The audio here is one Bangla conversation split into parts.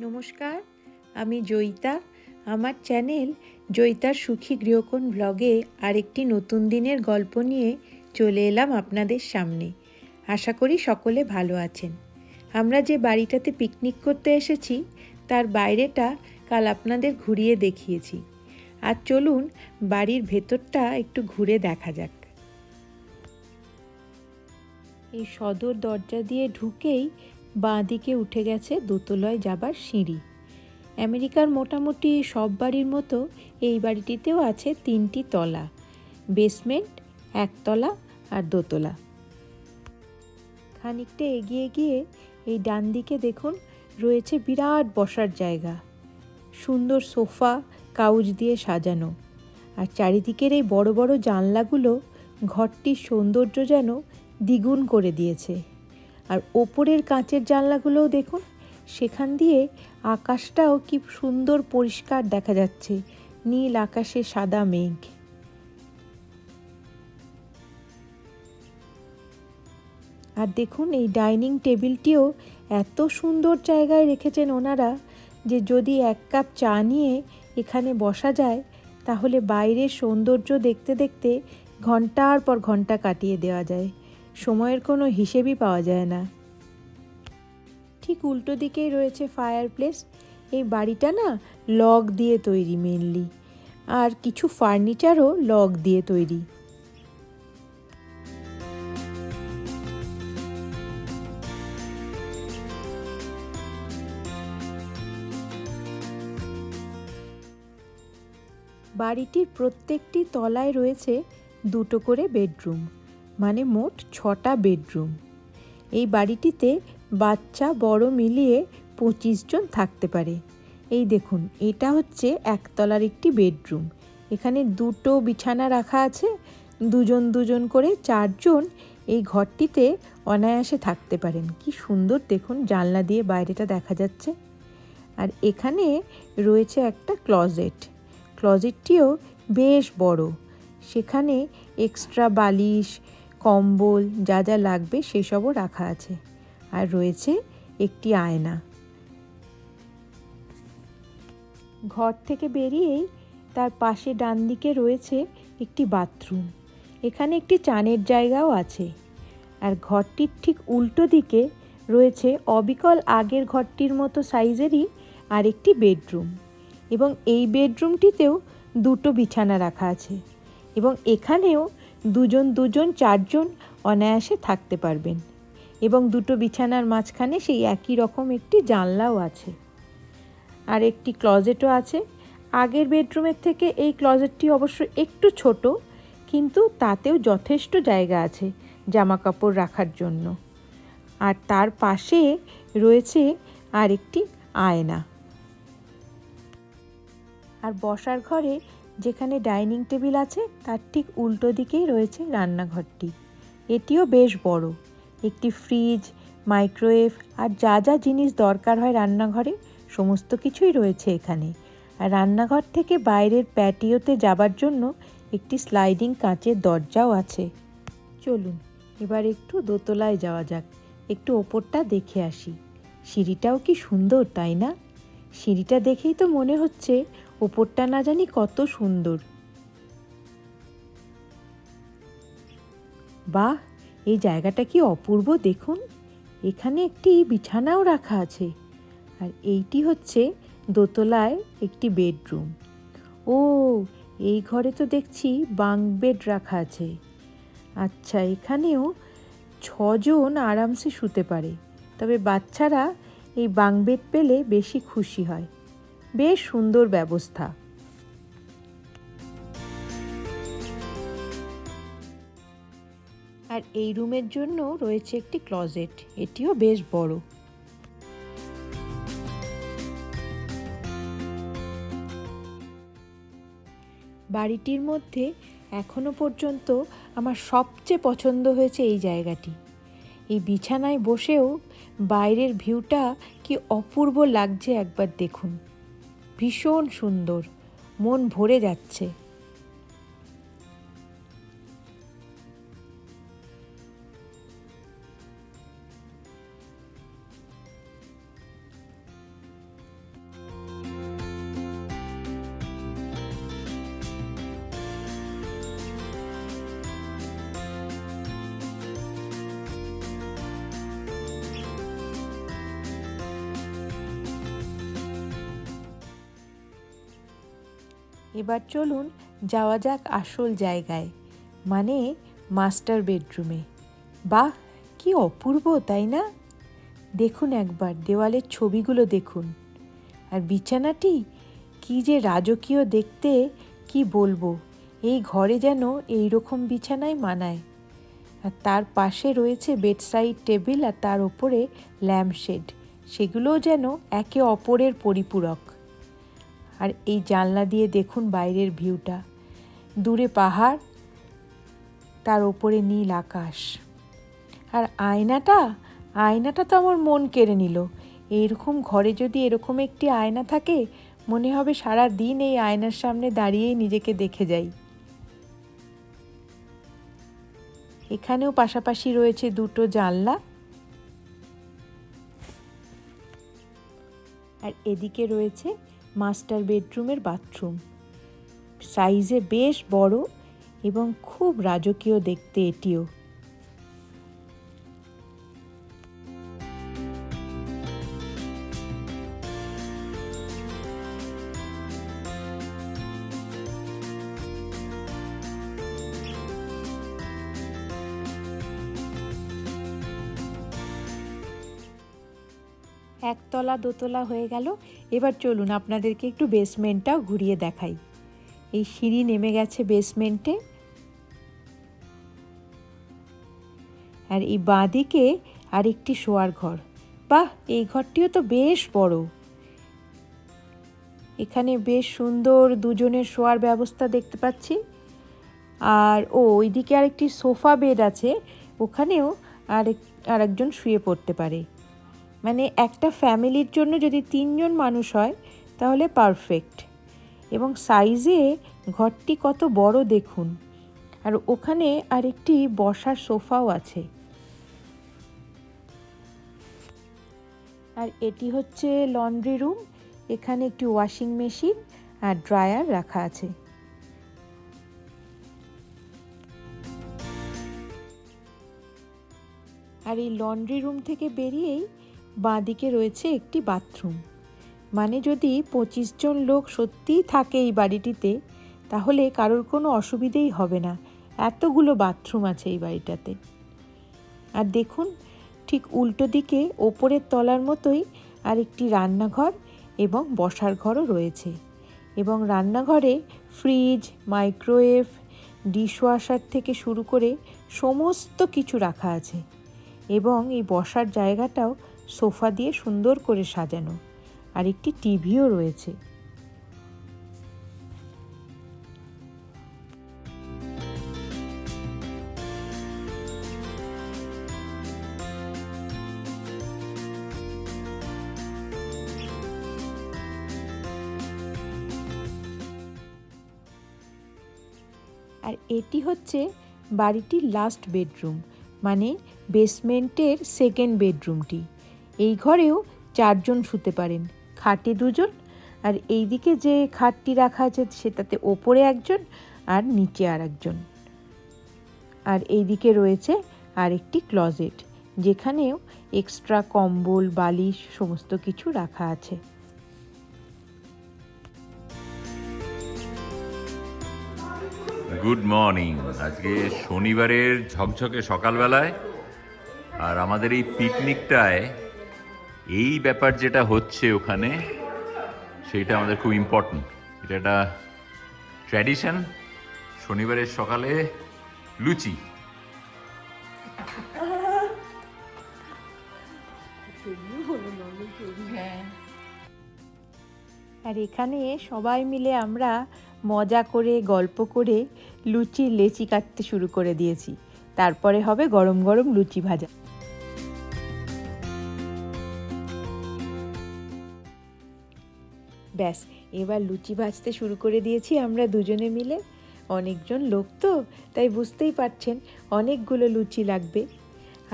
নমস্কার, আমি জয়িতা। আমার চ্যানেল জয়িতার সুখী গৃহকোণ ব্লগে আরেকটি নতুন দিনের গল্প নিয়ে চলে এলাম আপনাদের সামনে। আশা করি সকলে ভালো আছেন। আমরা যে বাড়িটাতে পিকনিক করতে এসেছি, তার বাইরেটা কাল আপনাদের ঘুরিয়ে দেখিয়েছি। আর চলুন বাড়ির ভেতরটা একটু ঘুরে দেখা যাক। এই সদর দরজা দিয়ে ঢুকেই বাঁ দিকে উঠে গেছে দোতলায় যাবার সিঁড়ি। আমেরিকার মোটামুটি সব বাড়ির মতো এই বাড়িটিতেও আছে তিনটি তলা বেসমেন্ট একতলা আর দোতলা। খানিকটা এগিয়ে গিয়ে এই ডান দিকে দেখুন, রয়েছে বিরাট বসার জায়গা। সুন্দর সোফা কাউচ দিয়ে সাজানো। আর চারিদিকের এই বড় বড় জানলাগুলো ঘরটির সৌন্দর্য যেন দ্বিগুণ করে দিয়েছে। আর ওপরের কাঁচের জানলাগুলোও দেখুন, সেখান দিয়ে আকাশটাও কি সুন্দর পরিষ্কার দেখা যাচ্ছে, নীল আকাশে সাদা মেঘ। আর দেখুন, এই ডাইনিং টেবিলটিও এত সুন্দর জায়গায় রেখেছেন ওনারা যে যদি এক কাপ চা নিয়ে এখানে বসা যায়, তাহলে বাইরের সৌন্দর্য দেখতে দেখতে ঘণ্টার পর ঘণ্টা কাটিয়ে দেওয়া যায়। সময়ের কোনো হিসেবই পাওয়া যায় না। ঠিক উল্টো দিকেই রয়েছে ফায়ার প্লেস এই বাড়িটা না লগ দিয়ে তৈরি মেনলি আর কিছু ফার্নিচারও লগ দিয়ে তৈরি। বাড়িটির প্রত্যেকটি তলায় রয়েছে দুটো করে বেডরুম। মানে মোট ছটা বেডরুম। এই বাড়িটিতে বাচ্চা বড় মিলিয়ে পঁচিশ জন থাকতে পারে। এই দেখুন, এটা হচ্ছে একতলার একটি বেডরুম। এখানে দুটো বিছানা রাখা আছে। দুজন দুজন করে চারজন এই ঘরটিতে অনায়াসে থাকতে পারেন। কি সুন্দর দেখুন, জানলা দিয়ে বাইরেটা দেখা যাচ্ছে। আর এখানে রয়েছে একটা ক্লজেট। ক্লজেটটিও বেশ বড়। সেখানে এক্সট্রা বালিশ কম্বল, যা যা লাগবে সেসবও রাখা আছে। আর রয়েছে একটি আয়না। ঘর থেকে বেরিয়েই তার পাশে ডান দিকে রয়েছে একটি বাথরুম। এখানে একটি চানের জায়গাও আছে। আর ঘরটির ঠিক উল্টো দিকে রয়েছে অবিকল আগের ঘরটির মতো সাইজেরই আরেকটি বেডরুম। এবং এই বেডরুমটিতেও দুটো বিছানা রাখা আছে। এবং এখানেও দুজন দুজন, চারজন অনায়াসে থাকতে পারবেন। এবং দুটো বিছানার মাঝখানে সেই একই রকম একটি জানলাও আছে। আর একটি ক্লজেটও আছে। আগের বেডরুমের থেকে এই ক্লজেটটি অবশ্য একটু ছোট, কিন্তু তাতেও যথেষ্ট জায়গা আছে জামা কাপড় রাখার জন্য। আর তার পাশে রয়েছে আরেকটি আয়না। আর বসার ঘরে যেখানে ডাইনিং টেবিল আছে, তার ঠিক উল্টো দিকেই রয়েছে রান্নাঘরটি। এটিও বেশ বড়। একটি ফ্রিজ, মাইক্রোওয়েভ আর যা যা জিনিস দরকার হয় রান্নাঘরে, সমস্ত কিছুই রয়েছে এখানে। আর রান্নাঘর থেকে বাইরের প্যাটিওতে যাবার জন্য একটি স্লাইডিং কাঁচের দরজাও আছে। চলুন, এবার একটু দোতলায় যাওয়া যাক। একটু ওপরটা দেখে আসি। সিঁড়িটাও কি সুন্দর, তাই না? সিঁড়িটা দেখেই তো মনে হচ্ছে ওপরটা না জানি কত সুন্দর। বাহ, এই জায়গাটা কি অপূর্ব দেখুন। এখানে একটি বিছানাও রাখা আছে। আর এইটি হচ্ছে দোতলায় একটি বেডরুম। ও, এই ঘরে তো দেখছি বাঙ্ক বেড রাখা আছে। আচ্ছা এখানেও ছজন আরামসে শুতে পারে। তবে বাচ্চারা এই বাঙ্ক বেড পেলে বেশি খুশি হয়। বেশ সুন্দর ব্যবস্থা। আর এই রুমের জন্য রয়েছে একটি ক্লজেট, এটিও বেশ বড়। বাড়িটির মধ্যে এখনও পর্যন্ত আমার সবচেয়ে পছন্দ হয়েছে এই জায়গাটি। এই বিছানায় বসেও বাইরের ভিউটা কি অপূর্ব লাগছে একবার দেখুন। ভীষণ সুন্দর। মন ভরে যাচ্ছে। এবার চলুন যাওয়া যাক আসল জায়গায় মানে মাস্টার বেডরুমে। বাহ, কি অপূর্ব, তাই না? দেখুন একবার, দেওয়ালের ছবিগুলো দেখুন। আর বিছানাটি, কি যে রাজকীয় দেখতে, কি বলব, এই ঘরে যেন এই রকম বিছানাই মানায়। আর তার পাশে রয়েছে বেডসাইড টেবিল আর তার ওপরে ল্যাম্পশেড, সেগুলোও যেন একে অপরের পরিপূরক। আর এই জানলা দিয়ে দেখুন বাইরের ভিউটা। দূরে পাহাড়, তার ওপরে নীল আকাশ। আর আয়নাটা আয়নাটা তো আমার মন কেড়ে নিল। এইরকম ঘরে যদি এরকম একটি আয়না থাকে, মনে হবে সারা দিন এই আয়নার সামনে দাঁড়িয়েই নিজেকে দেখে যাই। এখানেও পাশাপাশি রয়েছে দুটো জানলা। আর এদিকে রয়েছে মাস্টার বেডরুমের বাথরুম। সাইজে বেশ বড় এবং খুব রাজকীয় দেখতে এটিও। একতলা দোতলা হয়ে গেল। এবার চলুন আপনাদেরকে একটু বেসমেন্টটাও ঘুরিয়ে দেখাই। এই সিঁড়ি নেমে গেছে বেসমেন্টে। আর এই বাঁদিকে আরেকটি শোয়ার ঘর। বাহ, এই ঘরটিও তো বেশ বড়। এখানে বেশ সুন্দর দুজনের শোয়ার ব্যবস্থা দেখতে পাচ্ছি। আর, ও, ওইদিকে আরেকটি সোফা বেড আছে। ওখানেও আরেক, আরেকজন শুয়ে পড়তে পারে। মানে একটা ফ্যামিলির জন্য যদি তিনজন মানুষ হয়, তাহলে পারফেক্ট। এবং সাইজে ঘরটি কত বড় দেখুন। আর ওখানে আরেকটি বসার সোফাও আছে। আর এটি হচ্ছে লন্ড্রি রুম। এখানে একটি ওয়াশিং মেশিন আর ড্রায়ার রাখা আছে। আর এই লন্ড্রি রুম থেকে বেরিয়েই বাঁদিকে রয়েছে একটি বাথরুম। মানে যদি পঁচিশ জন লোক সত্যিই থাকে এই বাড়িটিতে, তাহলে কারোর কোনো অসুবিধেই হবে না। এতগুলো বাথরুম আছে এই বাড়িটাতে। আর দেখুন, ঠিক উল্টো দিকে ওপরের তলার মতোই আর একটি রান্নাঘর এবং বসার ঘরও রয়েছে। এবং রান্নাঘরে ফ্রিজ, মাইক্রোওয়েভ, ডিশওয়াশার থেকে শুরু করে সমস্ত কিছু রাখা আছে। এবং এই বসার জায়গাটাও সোফা দিয়ে সুন্দর করে সাজানো আর একটি টিভিও রয়েছে। আর এটি হচ্ছে বাড়িটির লাস্ট বেডরুম মানে বেসমেন্টের সেকেন্ড বেডরুমটি এই ঘরেও চারজন শুতে পারেন, খাটে দুজন, আর এইদিকে যে খাটটি রাখা আছে সেটাতে ওপরে একজন আর নিচে আর একজন আর এইদিকে রয়েছে আরেকটি ক্লজেট, যেখানেও এক্সট্রা কম্বল, বালিশ সমস্ত কিছু রাখা আছে। গুড মর্নিং আজকে শনিবারের ঝকঝকে সকালবেলায়, আর আমাদের এই পিকনিকটায় এই ব্যাপার যেটা হচ্ছে ওখানে সেইটা আমাদের খুব ইম্পর্ট্যান্ট এটা একটা ট্র্যাডিশন শনিবারের সকালে লুচি। আর এখানে সবাই মিলে আমরা মজা করে, গল্প করে লুচির লেচি কাটতে শুরু করে দিয়েছি। তারপরে হবে গরম গরম লুচি ভাজা। ব্যাস, এবার লুচি ভাজতে শুরু করে দিয়েছি আমরা দুজনে মিলে। অনেকজন লোক তো, তাই বুঝতেই পারছেন অনেকগুলো লুচি লাগবে।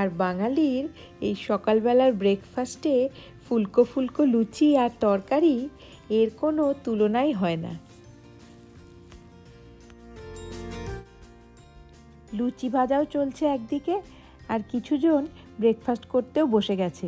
আর বাঙালির এই সকালবেলার ব্রেকফাস্টে ফুলকো ফুলকো লুচি আর তরকারি এর কোনো তুলনাই হয় না। লুচি ভাজাও চলছে একদিকে আর কিছুজন ব্রেকফাস্ট করতেও বসে গেছে।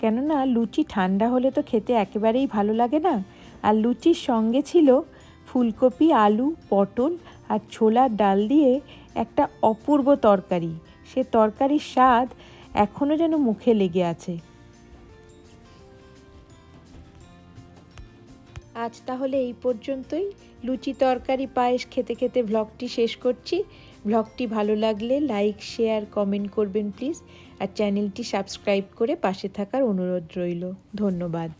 কেননা লুচি ঠান্ডা হলে তো খেতে একেবারেই ভালো লাগে না। আর লুচির সঙ্গে ছিল ফুলকপি, আলু, পটল আর ছোলার ডাল দিয়ে একটা অপূর্ব তরকারি। সে তরকারির স্বাদ এখনও যেন মুখে লেগে আছে। আজ তাহলে এই পর্যন্তই। লুচি তরকারি পায়েস খেতে খেতে ভ্লগটি শেষ করছি। ভ্লগটি ভালো লাগলে লাইক শেয়ার কমেন্ট করবেন প্লিজ আর চ্যানেলটি সাবস্ক্রাইব করে পাশে থাকার অনুরোধ রইল। ধন্যবাদ।